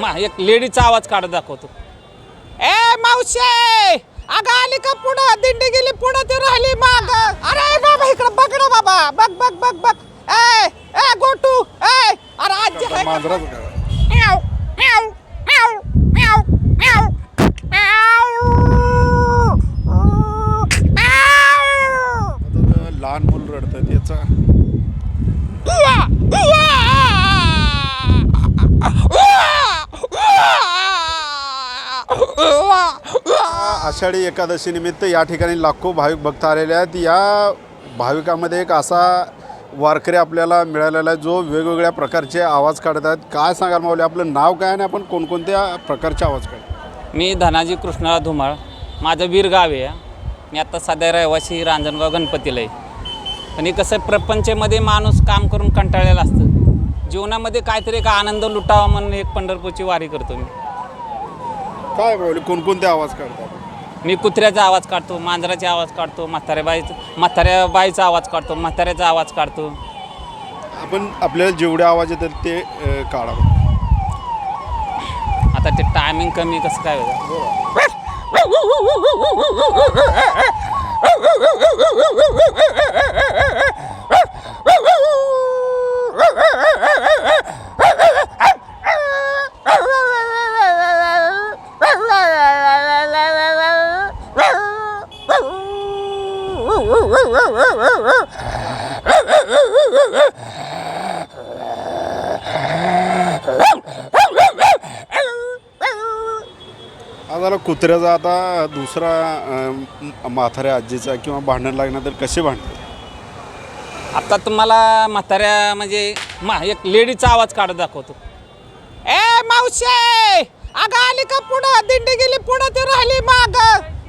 मा एक लेडीचा आवाज काढत दाखवतो. ए मावशे! अगं आली का पुढं? दिंडी गेली पुढं ती राहिली माग. अरे बाबा इकडं बघ ना बाबा. बघ बघ बघ बघ. ए ए गोटू ए अरे आजी आहे का? मांजराच म्याव, म्याव, उवा. आषाढी एकादशी निमित्त या ठिकाणी लाखो भाविक भक्त आलेले आहेत. या भाविकामध्ये एक असा वारकरी आपल्याला मिळालेला आहे जो वेगवेगळ्या प्रकारचे आवाज काढत आहेत. काय सांगाल माऊली आपलं नाव काय आणि आपण कोणकोणत्या प्रकारचे आवाज काढतो? मी धनाजी कृष्णराव धुमाळ. माझं वीर गाव आहे. मी आता सध्या रहिवासी रांजणगाव गणपतीला आहे. हे कसं आहे, प्रपंचमध्ये माणूस काम करून कंटाळलेला असतं. जीवनामध्ये काहीतरी एक आनंद लुटावा म्हणून एक पंढरपूरची वारी करतो मी. काय माऊली कोणकोणते आवाज काढतात मी कुत्र्याचा आवाज काढतो मांजराचा आवाज काढतो म्हाताऱ्या बाईचा म्हाताऱ्या बाईचा आवाज काढतो म्हाताऱ्याचा आवाज काढतो. आपण आपल्याला जेवढे आवाज येतात ते अ, काढावं आता ते टायमिंग कमी कसं काय होतं? Ha ha ha ha ha! मला कुत्र्याचा आता दुसरा म्हाताऱ्या आजीचा किंवा भांडण लागणार तर कसे भांडतात आता तुम्हाला म्हाताऱ्या म्हणजे मा एक लेडीचा आवाज काढत दाखवतो. ए मावशे! अगं आली का पुढं? दिंडी गेली पुढं ती राहिली माग.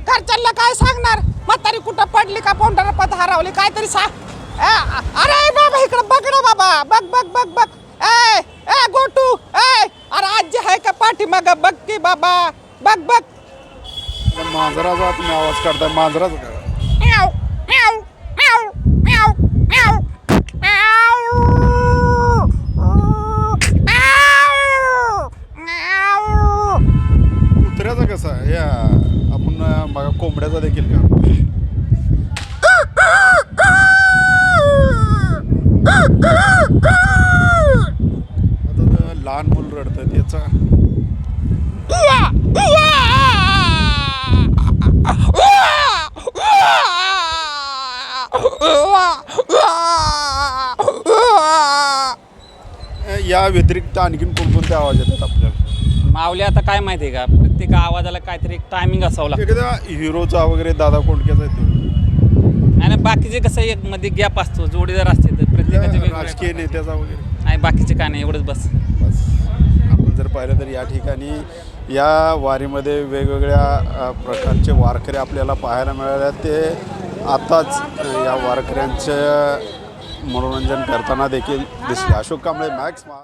घरच्यांना काय सांगणार? म्हातारी कुठं पडली का? पत हरवली काहीतरी सांग. ए, अरे बाबा इकडं बघ ना बाबा. बघ बघ बघ बघ. ए ए गोटू. ए अरे आजी आहे का पाठीमाग? बघ की बाबा. बघ बघ. मांजराचा तुम्ही आवाज काढताय मांजराचा काय. कुत्र्याचा कसा आहे? या आपण मग कोंबड्याचा देखील का? आता तर लहान मूल रडतात याचा. या व्यतिरिक्त आणखीन कोणकोणते आवाज येतात आपल्याला? माऊली आता काय माहिती आहे का? प्रत्येक आवाजाला काहीतरी एक टायमिंग असावं लागतं. एखाद्या हिरोचा वगैरे दादा कोंडक्याचा येतो. आणि बाकीचे कसं एक मध्ये गॅप असतो जोडीदार असते तर प्रत्येकाचे राजकीय नेत्याचा वगैरे. नाही बाकीचे काय नाही एवढंच बस. बस. आपण जर पाहिलं तर या ठिकाणी या वारीमध्ये वेगवेगळ्या प्रकारचे वारकरी आपल्याला पाहायला मिळाले ते आताच या वारकऱ्यांचं मनोरंजन करताना देखील दिसले. अशोक कांबळे मॅक्स मा